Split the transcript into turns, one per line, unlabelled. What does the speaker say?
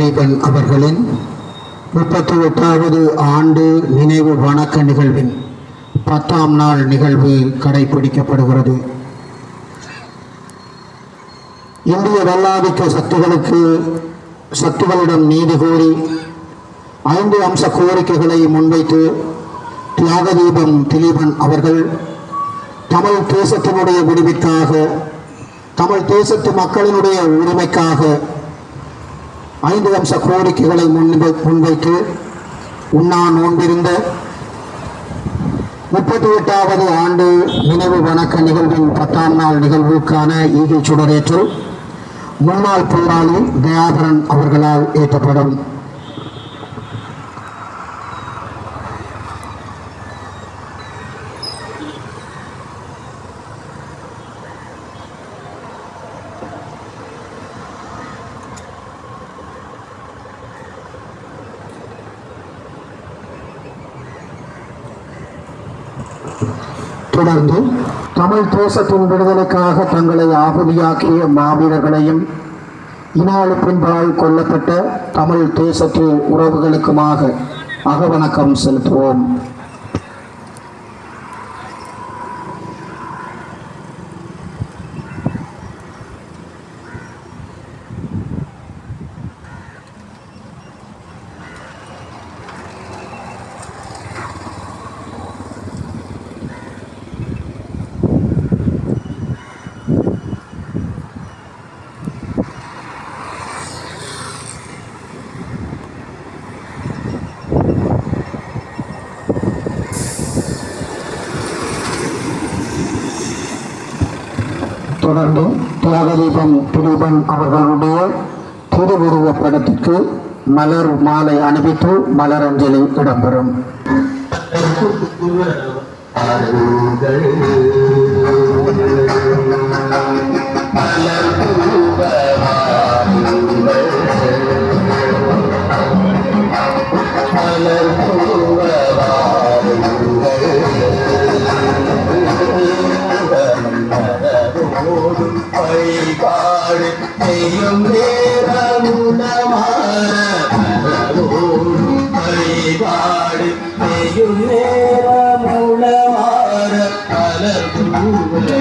தீபன் அவர்களின் முப்பத்தி எட்டாவது ஆண்டு நினைவு வணக்க நிகழ்வின் பத்தாம் நாள் நிகழ்வு கடைபிடிக்கப்படுகிறது. இந்திய வல்லாதிக்க சக்திகளுக்கு சக்திகளிடம் நீதி கோரி ஐந்து அம்ச கோரிக்கைகளை முன்வைத்து தியாகதீபம் திலீபன் அவர்கள் தமிழ் தேசத்தினுடைய விடுவிற்காக தமிழ் தேசத்து மக்களினுடைய உரிமைக்காக ஐந்து அம்ச கோரிக்கைகளை முன்வை முன்வைத்து உண்ணா நோன்பிருந்த முப்பத்தி எட்டாவது ஆண்டு நினைவு வணக்க நிகழ்வின் பத்தாம் நாள் நிகழ்வுக்கான ஈகை சுடரேற்று முன்னாள் போராளி தயாபரன் அவர்களால் ஏற்றப்படும். தொடர்ந்து தமிழ் தேசத்தின் விடுதலைக்காக தங்களை ஆகுதியாக்கிய மாவீரர்களையும் இனாலு பின்பால் கொல்லப்பட்ட தமிழ் தேசத்து உறவுகளுக்குமாக அகவணக்கம் செலுத்துவோம். தொடர்ந்து தியாகதீபம் திலீபன் அவர்களுடைய திருவுருவப் படத்திற்கு மலர் மாலை அணிவித்து மலரஞ்சலி இடம்பெறும்.
பாடு செய்யும் நேரமுடமாரோடும் வழிபாடு செய்யும் நேரமுடமாற பல தூரங்கள்